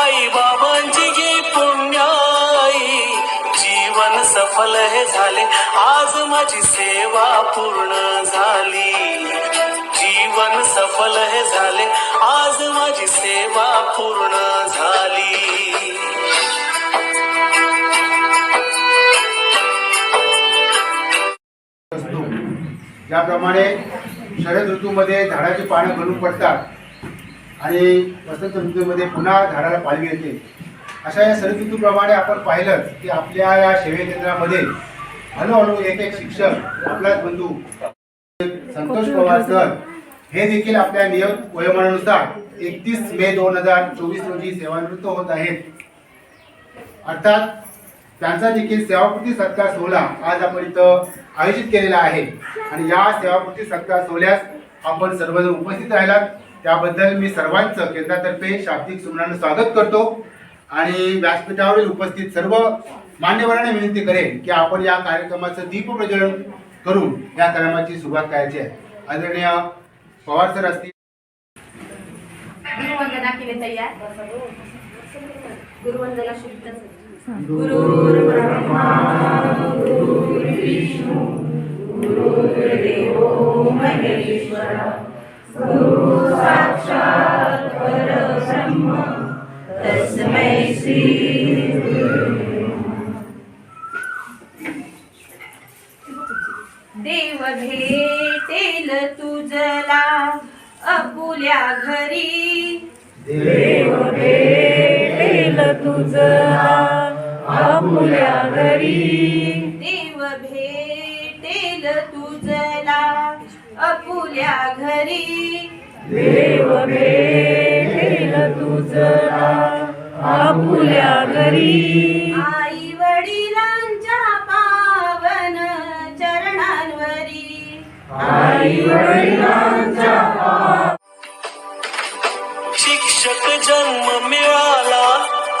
आई बाबांची गी पुण्याई जीवन सफल हे झाले आज माझी सेवा पूर्ण झाली. जीवन सफल हे झाले आज माझी सेवा पूर्ण झाली. ज्याप्रमाणे शरद ऋतूमध्ये झाडाची पानं भरून पडतात आणि वसंत ऋतूमध्ये पुन्हा झाडाला पालवी येते अशा या सर्व ऋतूप्रमाणे आपण पाहिलं की आपल्या या सेवे केंद्रामध्ये हळूहळू एक एक शिक्षक आपलाच बंधू संतोष पवार सर हे देखील आपल्या नियम वयोमानानुसार एकतीस मे दोन हजार चोवीस रोजी सेवानिवृत्त होत आहेत. अर्थात त्यांचा देखील सेवापूर्ती सत्कार सोहळा आज आपण इथं आयोजित केलेला आहे. आणि या सेवापूर्ती सत्कार सोहळ्यास आपण सर्वजण उपस्थित राहिलात. त्याबद्दल मी सर्वांचं केंद्रातर्फे शाब्दिक सुमनानं स्वागत करतो आणि व्यासपीठावरील उपस्थित सर्व मान्यवरांना विनंती करेन की आपण या कार्यक्रमाचं दीप प्रज्वलन करून या कार्यक्रमाची सुरुवात करायची आहे. आदरणीय पवार सर असतील. गुरुवंदना केले तयार. गुरुवंदना शुद्ध देव तुझा आपुल्या घरी. देव भेटेल तुझला अपुल्या घरी. देव भेटेल तुझा आपुल्या घरी. आई वडिलांच्या पावन चरणांवरी. आई वडिलांच्या शिक्षक जन्म मिळाला.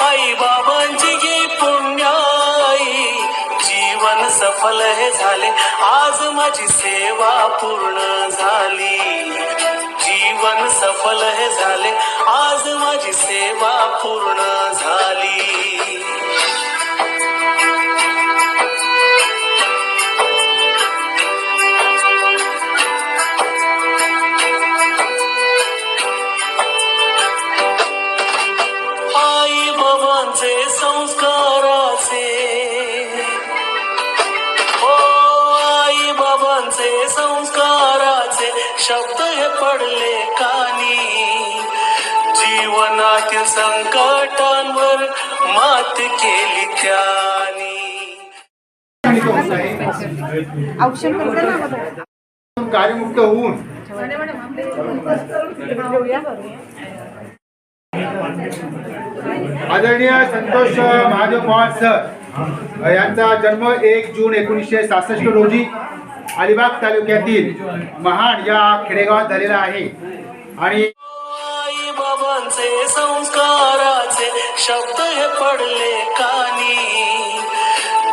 आई बाबांची गी पुण्याई जीवन सफल हे झाले. आज माझी सेवा पूर्ण झाली. जीवन सफल हे झाले. आज माझी सेवा पूर्ण संस्काराचे शब्द हे पडले कानी. जीवनातील संकटांवर मात केली त्यानी. कार्यमुक्त होऊन. आदरणीय संतोष महादेव पवार सर यांचा जन्म एक जून एकोणीसशे सहासष्ट रोजी अलिबाग तालुक्यातील महाड या खेडेगावात झालेला आहे. आणि आई बाबांचे संस्काराचे शब्द हे पडले कानी.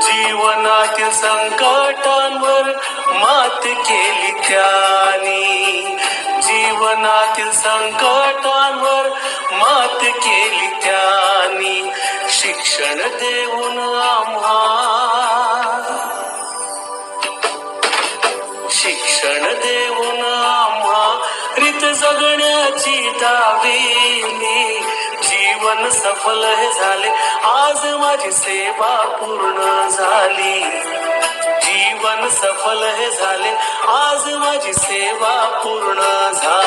जीवनातील संकटांवर मात केली त्यानी. जीवनातील संकटांवर मात केली त्यानी. शिक्षण जगण्याची दाविली जीवन सफल हे झाले. आज माझी सेवा पूर्ण झाली. जीवन सफल हे झाले. आज माझी सेवा पूर्ण झाली.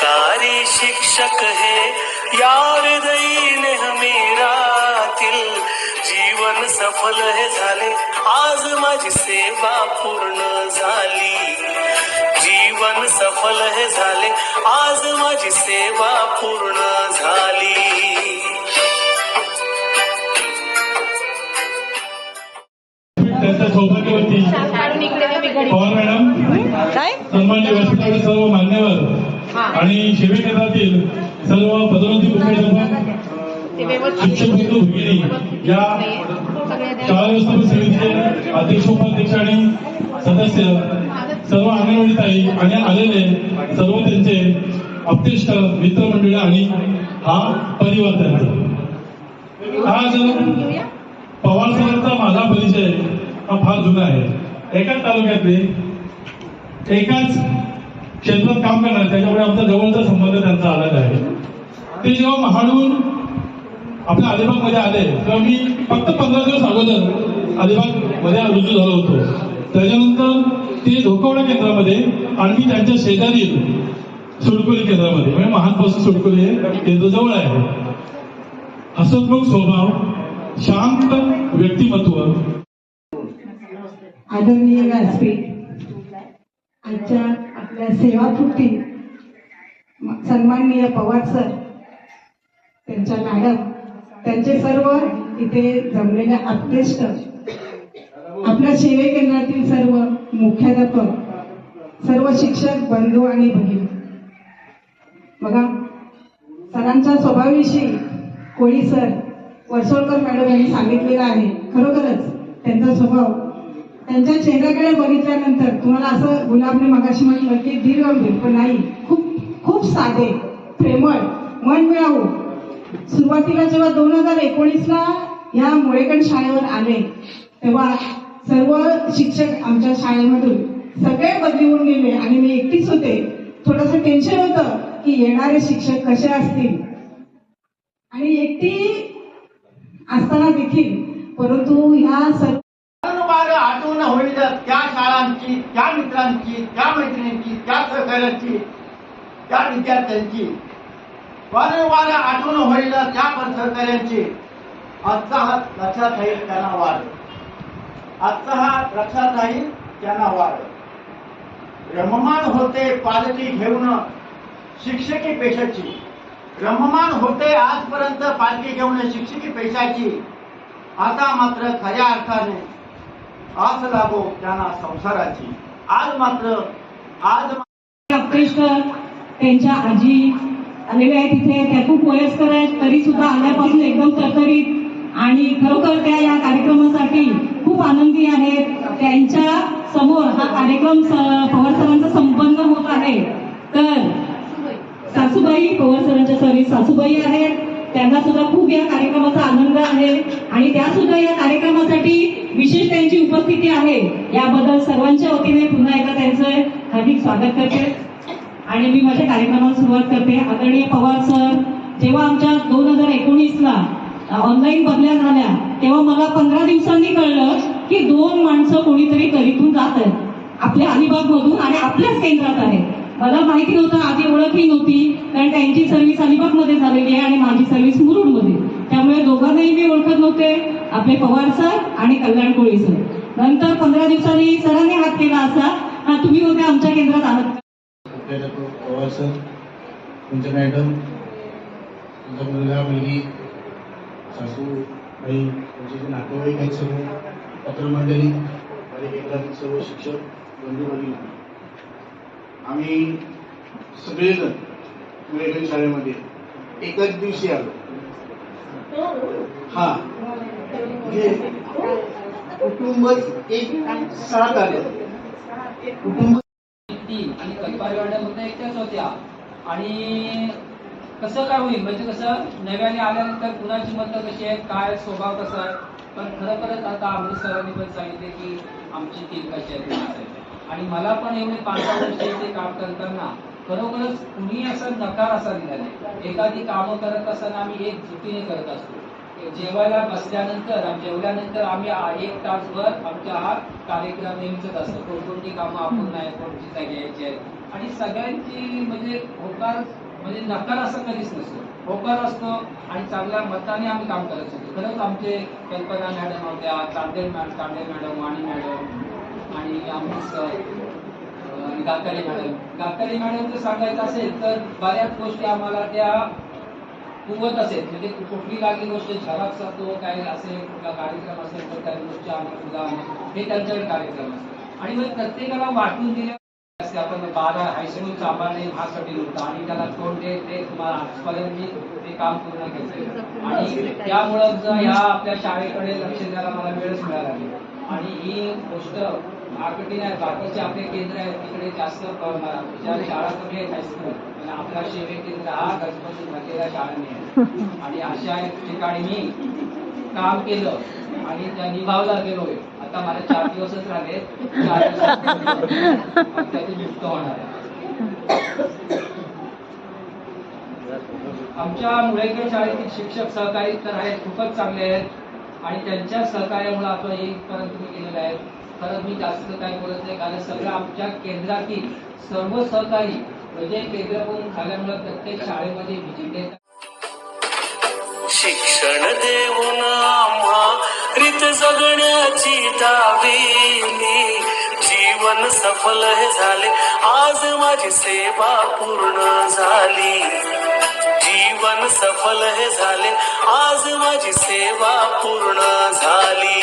सहकारी शिक्षक हे यार दैने हमीरातील जीवन सफल हे झाले आज माझी सेवा पूर्ण झाली। जीवन सफल हे झाले आज माझी सेवा पूर्ण झाली। त्यांच्या पवार मॅडम व्यासपीठावरील सर्व आणि सेवेकेंद्रातील सर्व पदोन्नती शिक्षक बंधू भगिनी या शाळा व्यवस्थापन समितीचे अध्यक्ष उपाध्यक्ष आणि सदस्य सर्व अंगणवाडी ताई आणि आलेले सर्व त्यांचे मित्रमंडळी आणि हा परिवार त्यांचा आज पवार सरांचा माझा परिचय हा फार जुना आहे. एकाच तालुक्यातले एकाच क्षेत्रात काम करणार त्याच्यामुळे आमचा जवळचा संबंध त्यांचा आलेला आहे. ते जेव्हा महाडून आपल्या अलिबागमध्ये आले तेव्हा मी फक्त पंधरा दिवस अगोदर अलिबागमध्ये रुजू झालो होतो. त्याच्यानंतर ते धोकवडा केंद्रामध्ये आणि मी त्यांच्या शेजारील सुडकुली केंद्रामध्ये म्हणजे महानपासून सुडकुली केंद्र जवळ आहे. हसतमुख स्वभाव शांत व्यक्तिमत्व. आदरणीय व्यासपीठ आजच्या आपल्या सेवापूर्ती सन्माननीय पवार सर त्यांच्या मॅडम त्यांचे सर्व इथे जमलेले अत्यष्ट आपल्या सेवे केंद्रातील सर्व मुख्याध्यापक सर्व शिक्षक बंधू आणि भगिनी. बघा सरांच्या स्वभावाविषयी कोळी सर वर्सोळकर मॅडम यांनी सांगितलेलं आहे. खरोखरच त्यांचा स्वभाव त्यांच्या चेहऱ्याकडे बघितल्यानंतर तुम्हाला असं गुलाबने मगाशी म्हटलं की दीर्घ होईल पण नाही. खूप खूप साधे प्रेमळ मन मिळावू. सुरुवातीला जेव्हा दोन हजार एकोणीसला ह्या मुळेकण शाळेवर आले तेव्हा सर्व शिक्षक आमच्या शाळेमधून सगळे बदली गेले आणि मी एकटीच होते. थोडंसं टेन्शन होतं की येणारे शिक्षक कसे असतील. आणि एकटी असताना देखील परंतु ह्या सर्व आठवण होईल त्या शाळांची त्या मित्रांची त्या मैत्रिणींची त्या सहकार्याची त्या विद्यार्थ्यांची. वारंवार आठवण होईल त्या पण सहकार्यांची आजचा हा लक्षात राहील त्यांना वाढ. आजचा हा लक्षात राहील त्यांना वाढ. रममान होते पालकी घेऊन शिक्षकी पेशाची. रममान होते आजपर्यंत पालखी घेऊन शिक्षकी पेशाची. आता मात्र खऱ्या अर्थाने आस लागो त्यांना संसाराची. आज मात्र आज अप्रेशकर त्यांच्या आजी आलेले आहेत तिथे त्या खूप वयस्कर आहेत तरी सुद्धा आल्यापासून एकदम तरतरीत आणि खरोखर त्या या कार्यक्रमासाठी खूप आनंदी आहेत. त्यांच्यासमोर हा कार्यक्रम पवार सरांचा संपन्न होत आहे. तर सासूबाई पवार सरांच्या सरी सासूबाई आहेत. त्यांना सुद्धा खूप या कार्यक्रमाचा आनंद आहे. आणि त्या सुद्धा या कार्यक्रमासाठी विशेष त्यांची उपस्थिती आहे. याबद्दल सर्वांच्या वतीने पुन्हा एकदा त्यांचं हार्दिक स्वागत करते. आणि मी माझ्या कार्यक्रमाला सुरुवात करते. आदरणीय पवार सर जेव्हा आमच्या दोन हजार एकोणीसला ऑनलाईन बदल्या झाल्या तेव्हा मला पंधरा दिवसांनी कळलं की दोन माणसं कोणीतरी करीतून जात आहेत. आपल्या अलिबाग मधून आणि आपल्याच केंद्रात आहे मला माहिती नव्हतं आधी ओळखही नव्हती कारण त्यांची सर्व्हिस अलिबागमध्ये झालेली आहे आणि माझी सर्व्हिस मुरुडमध्ये. त्यामुळे दोघांनाही मी ओळखत नव्हते. आपले पवार सर आणि कल्याण कोळी सर. नंतर पंधरा दिवसांनी सरांनी हात केला असा. हा, तुम्ही उद्या आमच्या केंद्रात आहात. पवार सर तुमच्या मॅडम तुमचा मुलगा मुलगी सासू आई तुमचे नातेवाईक आहेत सर्व पत्रमंडळी आणि केंद्रातील सर्व शिक्षक बंधू भगिनी. आम्ही सगळेजण वेगवेगळ्या शाळेमध्ये एकाच दिवशी आलो. हा. म्हणजे कुटुंबच एक सात आले. कुटुंब तीन आणि कल्पारी वाड्यामध्ये एकट्याच होत्या. आणि कसं काय होईल? म्हणजे कसं? नव्याने आल्यानंतर कुणाची मतं कशी आहेत? काय? स्वभाव कसा आहे? पण खरं खरंच आता अमृत सरांनी पण सांगितले की आमची टीम कशी आहे आणि मला पण एवढे पाच सहा वर्ष ते काम करताना खरोखरच कुणी असा नकार असा दिला नाही. एखादी कामं करत असताना आम्ही एक जुटीने करत असतो. जेवायला बसल्यानंतर जेवल्यानंतर आम्ही एक तासभर आमचा हा कार्यक्रम नेहमीच असतो कोणकोणती कामं आपण नाही कोणती घ्यायची आहेत? आणि सगळ्यांची म्हणजे होकार म्हणजे नकार असं कधीच नसतो. होकार असतो आणि चांगल्या मताने आम्ही काम करत असतो खरंच आमचे कल्पना मॅडम होत्या Chandel madam Chandel madam Vani madam आणि Amit sir Gatare madam. Gatare madam जर सांगायचं असेल तर बऱ्याच गोष्टी आम्हाला त्या कुवत असेल म्हणजे कुठली काही गोष्ट झराक्स असतो काय असेल कुठला कार्यक्रम असेल तर त्या गोष्टी आम्ही हे त्यांच्याकडे कार्यक्रम असतो. आणि मग प्रत्येकाला वाटून दिल्या असते आपण बारा हायस्कूल सांभाळणे हा कठीण होता आणि त्याला तोंड दे ते तुम्हाला आजपर्यंत मी ते काम पूर्ण केलं आणि त्यामुळं ह्या आपल्या शाळेकडे लक्ष द्यायला मला वेळच मिळाला आणि ही गोष्ट मार्केटिंग आहे बाकीचे आपले केंद्र आहेत तिकडे जास्त शाळा कमी आहेत हायस्कूल पण आपला शेवे केंद्र हा गणपती भरलेल्या शाळांनी आहे. आणि अशा ठिकाणी मी काम केलं आणि त्या निभावला गेलोय आता मला चार दिवसच राहिले. चार दिवसात त्यातून होणार आहे. आमच्या मुळेकर शाळेतील शिक्षक सहकारी तर आहेत खूपच चांगले आहेत. आणि त्यांच्या सहकार्यामुळे आपण येईपर्यंत तुम्ही केलेलं आहे. खरं मी जास्त काही बोलत नाही कारण सगळं आमच्या केंद्रातील सर्व सहकारी म्हणजे केंद्र झाल्यामुळे प्रत्येक शाळेमध्ये व्हिजिट देतात शिक्षण देऊन आम्हा रीत जगण्याची दाविली जीवन सफल हे झाले आज माझी सेवा पूर्ण झाली. जीवन सफल हे झाले आज माझी सेवा पूर्ण झाली.